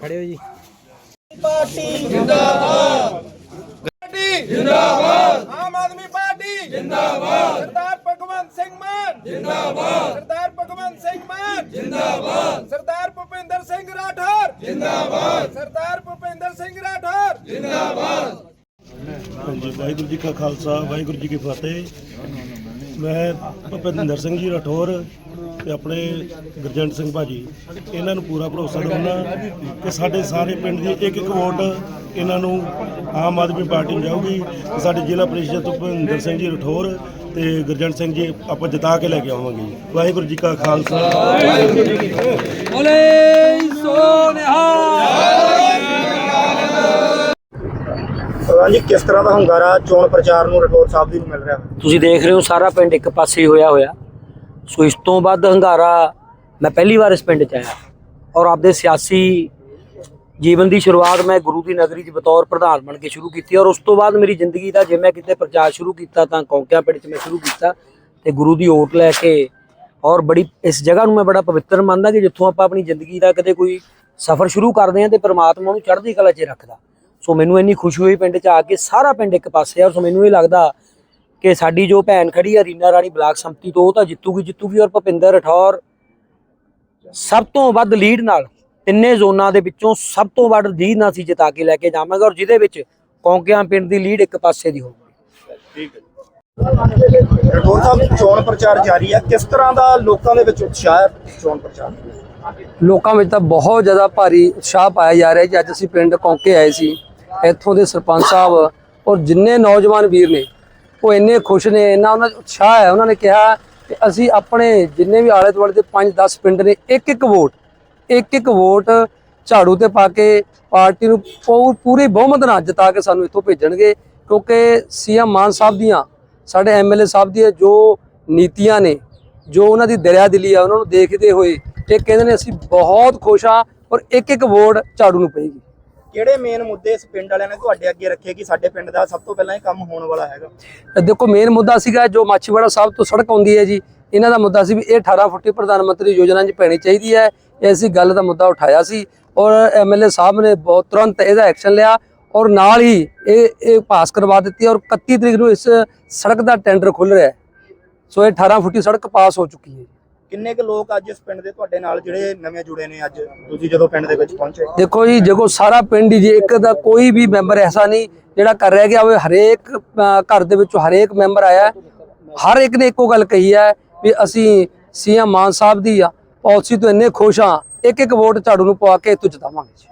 ਖੜੇ ਹੋ ਜੀ। ਆਮ ਆਦਮੀ ਪਾਰਟੀ ਜਿੰਦਾਬਾਦ। ਸਰਦਾਰ ਭਗਵੰਤ ਸਿੰਘ ਮਾਨ ਜਿੰਦਾਬਾਦ। ਸਰਦਾਰ ਭਗਵੰਤ ਸਿੰਘ ਮਾਨ ਜਿੰਦਾਬਾਦ। ਸਰਦਾਰ ਭੁਪਿੰਦਰ ਸਿੰਘ ਰਾਠੌਰ ਜਿੰਦਾਬਾਦ। ਸਰਦਾਰ ਭੁਪਿੰਦਰ ਸਿੰਘ ਰਾਠੌਰ ਹਾਂਜੀ ਵਾਹਿਗੁਰੂ ਜੀ ਕਾ ਖਾਲਸਾ ਵਾਹਿਗੁਰੂ ਜੀ ਕੀ ਫਤਿਹ। ਮੈਂ ਭੁਪਿੰਦਰ ਸਿੰਘ ਜੀ ਰਾਠੌਰ ਤੇ ਆਪਣੇ ਗੁਰਜੰਟ ਸਿੰਘ ਭਾਜੀ ਇਹਨਾਂ ਨੂੰ ਪੂਰਾ ਭਰੋਸਾ ਦਿਵਾਉਣਾ ਕਿ ਸਾਡੇ ਸਾਰੇ ਪਿੰਡ ਦੀ ਇੱਕ ਇੱਕ ਵੋਟ ਇਹਨਾਂ ਨੂੰ ਆਮ ਆਦਮੀ ਪਾਰਟੀ ਨੂੰ ਜਾਊਗੀ। ਤੇ ਸਾਡੇ ਜ਼ਿਲ੍ਹਾ ਪ੍ਰੀਸ਼ਦ ਤੋਂ ਭੁਪਿੰਦਰ ਸਿੰਘ ਜੀ ਰਾਠੌਰ ਤੇ ਗੁਰਜੰਟ ਸਿੰਘ ਜੀ ਆਪਾਂ ਜਿਤਾ ਕੇ ਲੈ ਕੇ ਆਵਾਂਗੇ ਜੀ। ਵਾਹਿਗੁਰੂ ਜੀ ਕਾ ਖਾਲਸਾ। ਹਾਂਜੀ ਕਿਸ ਤਰ੍ਹਾਂ ਦਾ ਹੁੰਗਾਰਾ ਚੋਣ ਪ੍ਰਚਾਰ ਨੂੰ ਰਟੋਰ ਸਾਹਿਬ ਦੀ ਨੂੰ ਮਿਲ ਰਿਹਾ? ਤੁਸੀਂ ਦੇਖ ਰਹੇ ਹੋ ਸਾਰਾ ਪਿੰਡ ਇੱਕ ਪਾਸੇ ਹੀ ਹੋਇਆ ਹੋਇਆ। ਸੋ ਇਸ ਤੋਂ ਵੱਧ ਹੰਗਾਰਾ ਮੈਂ ਪਹਿਲੀ ਵਾਰ ਇਸ ਪਿੰਡ 'ਚ ਆਇਆ ਔਰ ਆਪਦੇ ਸਿਆਸੀ ਜੀਵਨ ਦੀ ਸ਼ੁਰੂਆਤ ਮੈਂ ਗੁਰੂ ਦੀ ਨਗਰੀ 'ਚ ਬਤੌਰ ਪ੍ਰਧਾਨ ਬਣ ਕੇ ਸ਼ੁਰੂ ਕੀਤੀ ਔਰ ਉਸ ਤੋਂ ਬਾਅਦ ਮੇਰੀ ਜ਼ਿੰਦਗੀ ਦਾ ਜੇ ਮੈਂ ਕਿਤੇ ਪ੍ਰਚਾਰ ਸ਼ੁਰੂ ਕੀਤਾ ਤਾਂ ਕੌਂਕਿਆਂ ਪਿੰਡ 'ਚ ਮੈਂ ਸ਼ੁਰੂ ਕੀਤਾ ਤੇ ਗੁਰੂ ਦੀ ਓਟ ਲੈ ਕੇ ਔਰ ਬੜੀ ਇਸ ਜਗ੍ਹਾ ਨੂੰ ਮੈਂ ਬੜਾ ਪਵਿੱਤਰ ਮੰਨਦਾ ਕਿ ਜਿੱਥੋਂ ਆਪਾਂ ਆਪਣੀ ਜ਼ਿੰਦਗੀ ਦਾ ਕਦੇ ਕੋਈ ਸਫ਼ਰ ਸ਼ੁਰੂ ਕਰਦੇ ਹਾਂ ਤੇ ਪ੍ਰਮਾਤਮਾ ਨੂੰ ਚੜ੍ਹਦੀ ਕਲਾ 'ਚ ਰੱਖਦਾ। ਸੋ ਮੈਨੂੰ ਇੰਨੀ ਖੁਸ਼ੀ ਹੋਈ ਪਿੰਡ 'ਚ ਆ ਕੇ ਸਾਰਾ ਪਿੰਡ ਇੱਕ ਪਾਸੇ ਆ ਸੋ ਮੈਨੂੰ ਇਹ ਲੱਗਦਾ ਕਿ ਸਾਡੀ ਜੋ ਭੈਣ ਖੜੀ ਆ ਰੀਨਾ ਰਾਣੀ ਬਲਾਕ ਸੰਮਤੀ ਤੋਂ ਉਹ ਤਾਂ ਜਿੱਤੂਗੀ ਜਿੱਤੂਗੀ ਔਰ ਭਪਿੰਦਰ ਰਠੌਰ ਸਭ ਤੋਂ ਵੱਧ ਲੀਡ ਨਾਲ ਤਿੰਨੇ ਜ਼ੋਨਾਂ ਦੇ ਵਿੱਚੋਂ ਸਭ ਤੋਂ ਵੱਧ ਲੀਡ ਨਾਲ ਅਸੀਂ ਜਿਤਾ ਕੇ ਲੈ ਕੇ ਜਾਵਾਂਗੇ ਔਰ ਜਿਹਦੇ ਵਿੱਚ ਕੌਂਕਿਆਂ ਪਿੰਡ ਦੀ ਲੀਡ ਇੱਕ ਪਾਸੇ ਦੀ ਹੋਊਗੀ। ਰਟੋਰ ਸਾਹਿਬ ਚੋਣ ਪ੍ਰਚਾਰ ਜਾਰੀ ਹੈ ਕਿਸ ਤਰ੍ਹਾਂ ਦਾ ਲੋਕਾਂ ਦੇ ਵਿੱਚ ਉਤਸ਼ਾਹ ਹੈ ਚੋਣ ਪ੍ਰਚਾਰ? ਲੋਕਾਂ ਵਿੱਚ ਤਾਂ ਬਹੁਤ ਜ਼ਿਆਦਾ ਭਾਰੀ ਉਤਸ਼ਾਹ ਪਾਇਆ ਜਾ ਰਿਹਾ ਜੀ ਅੱਜ ਅਸੀਂ ਪਿੰਡ ਕੌਂਕੇ ਆਏ ਸੀ ਇੱਥੋਂ ਦੇ ਸਰਪੰਚ ਸਾਹਿਬ ਔਰ ਜਿੰਨੇ ਨੌਜਵਾਨ ਵੀਰ ਨੇ ਉਹ ਇੰਨੇ ਖੁਸ਼ ਨੇ, ਇੰਨਾ ਉਹਨਾਂ 'ਚ ਉਤਸ਼ਾਹ ਹੈ, ਉਹਨਾਂ ਨੇ ਕਿਹਾ ਕਿ ਅਸੀਂ ਆਪਣੇ ਜਿੰਨੇ ਵੀ ਆਲੇ ਦੁਆਲੇ ਦੇ 5-10 ਪਿੰਡ ਨੇ, ਇੱਕ ਇੱਕ ਵੋਟ, ਇੱਕ ਇੱਕ ਵੋਟ ਝਾੜੂ ਤੇ ਪਾ ਕੇ ਪਾਰਟੀ ਨੂੰ ਪੂ- ਪੂਰੀ ਬਹੁਮਤ ਨਾਲ ਜਿਤਾ ਕੇ ਸਾਨੂੰ ਇੱਥੋਂ ਭੇਜਣਗੇ, ਕਿਉਂਕਿ ਸੀਐਮ ਮਾਨ ਸਾਹਿਬ ਦੀਆਂ, ਸਾਡੇ ਐਮਐਲਏ ਸਾਹਿਬ ਦੀਆਂ ਜੋ ਨੀਤੀਆਂ ਨੇ, ਜੋ ਉਹਨਾਂ ਦੀ ਦਰਿਆ ਦਿਲੀ ਆ, ਉਹਨਾਂ ਨੂੰ ਦੇਖਦੇ ਹੋਏ ਇਹ ਕਹਿੰਦੇ ਨੇ ਅਸੀਂ ਬਹੁਤ ਖੁਸ਼ ਹਾਂ ਔਰ ਇੱਕ ਇੱਕ ਵੋਟ ਝਾੜੂ ਨੂੰ ਪਏਗੀ। ਕਿਹੜੇ ਮੇਨ ਮੁੱਦੇ ਇਸ ਪਿੰਡ ਵਾਲਿਆਂ ਨੇ ਤੁਹਾਡੇ ਅੱਗੇ ਰੱਖੇ ਕਿ ਸਾਡੇ ਪਿੰਡ ਦਾ ਸਭ ਤੋਂ ਪਹਿਲਾਂ ਇਹ ਕੰਮ ਹੋਣ ਵਾਲਾ ਹੈਗਾ? ਦੇਖੋ ਮੇਨ ਮੁੱਦਾ ਸੀਗਾ ਜੋ ਮਾਛੀਵਾੜਾ ਸਾਹਿਬ ਤੋਂ ਸੜਕ ਆਉਂਦੀ ਹੈ ਜੀ। ਇਹਨਾਂ ਦਾ ਮੁੱਦਾ ਸੀ ਵੀ ਇਹ 18 ਫੁੱਟੀ ਪ੍ਰਧਾਨ ਮੰਤਰੀ ਯੋਜਨਾ 'ਚ ਪੈਣੀ ਚਾਹੀਦੀ ਹੈ। ਇਹ ਅਸੀਂ ਗੱਲ ਦਾ ਮੁੱਦਾ ਉਠਾਇਆ ਸੀ ਔਰ ਐਮਐਲਏ ਸਾਹਿਬ ਨੇ ਬਹੁਤ ਤੁਰੰਤ ਇਹਦਾ ਐਕਸ਼ਨ ਲਿਆ ਔਰ ਨਾਲ ਹੀ ਇਹ ਇਹ ਪਾਸ ਕਰਵਾ ਦਿੱਤੀ ਔਰ 31 ਤਰੀਕ ਨੂੰ ਇਸ ਸੜਕ ਦਾ ਟੈਂਡਰ ਖੁੱਲ ਰਿਹਾ ਹੈ। ਸੋ ਇਹ 18 ਫੁੱਟੀ ਸੜਕ ਪਾਸ ਹੋ ਚੁੱਕੀ ਹੈ ਕਿੰਨੇ ਕੁ ਲੋਕ ਅੱਜ ਇਸ ਪਿੰਡ ਦੇ ਤੁਹਾਡੇ ਨਾਲ ਜਿਹੜੇ ਨਵੇਂ ਜੁੜੇ ਨੇ ਅੱਜ? ਤੁਸੀਂ ਜਦੋਂ ਪਿੰਡ ਦੇ ਵਿੱਚ ਪਹੁੰਚੇ। ਦੇਖੋ ਜੀ, ਦੇਖੋ, ਸਾਰਾ ਪਿੰਡ ਹੀ ਜੇ, ਇੱਕ ਦਾ ਕੋਈ ਵੀ ਮੈਂਬਰ ਐਸਾ ਨਹੀਂ ਜਿਹੜਾ ਕਰ ਰਿਹਾ ਗਿਆ ਹੋਵੇ ਹਰੇਕ ਘਰ ਦੇ ਵਿੱਚੋਂ ਹਰੇਕ ਮੈਂਬਰ ਆਇਆ ਹਰ ਇੱਕ ਨੇ ਇੱਕੋ ਗੱਲ ਕਹੀ ਹੈ ਵੀ ਅਸੀਂ ਸੀਐਮ ਮਾਨ ਸਾਹਿਬ ਦੀ ਆ ਪਾਲਿਸੀ ਤੋਂ ਇੰਨੇ ਖੁਸ਼ ਹਾਂ ਇੱਕ ਇੱਕ ਵੋਟ ਝਾੜੂ ਨੂੰ ਪਵਾ ਕੇ ਇੱਥੋਂ ਜਿਤਾਵਾਂਗੇ ਜੀ।